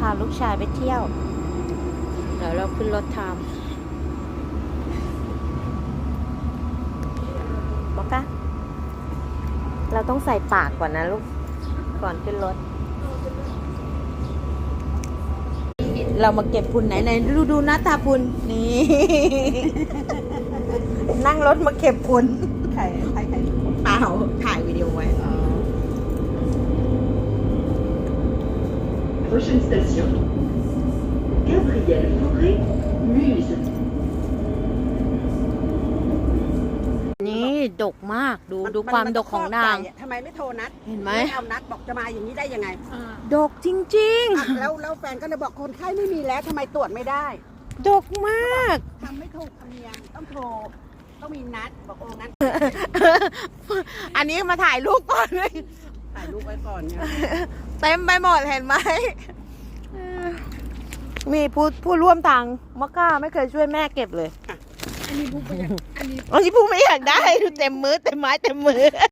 พาลูกชายไปเที่ยว เดี๋ยวเราขึ้นรถทามบอกกะเราต้องใส่ปากก่อนนะลูก ก่อนขึ้นรถ เรามาเก็บพุนไหนไหนดูดูหน้าตาพุนนี่ นั่งรถมาเก็บพุนใครใครใคร เปล่าถ่ายวิดีโอไว้ Prochaine station. Gabrielle Fauré, Muse. นี่ดกมากดูดูความดกของนางทำไมไม่โทรนัดเห็นไหม เอานัดบอกจะมาอย่างนี้ได้ยังไงดกจริง อะแล้วแล้วแฟนก็เลยบอกคนไข้ไม่มีแล้วทำไมตรวจไม่ได้ๆ ดกมาก ทำไม่ถูกธรรมเนียมต้องโทรต้องมีนัดบอกโอ้นัดอันนี้มาถ่ายรูปก่อนเลย ถ่ายรูปไว้ก่อนเนี่ยเต็มไปหมดเห็นไหมเออมีผู้ผู้ร่วมทางมะก้าไม่เคยช่วยแม่เก็บเลย อันนี้บุ๊กไปยังอันนี้ อันนี้ผู้ไม่อยากได้ดูเต็มมือเต็มไม้เต็มมือ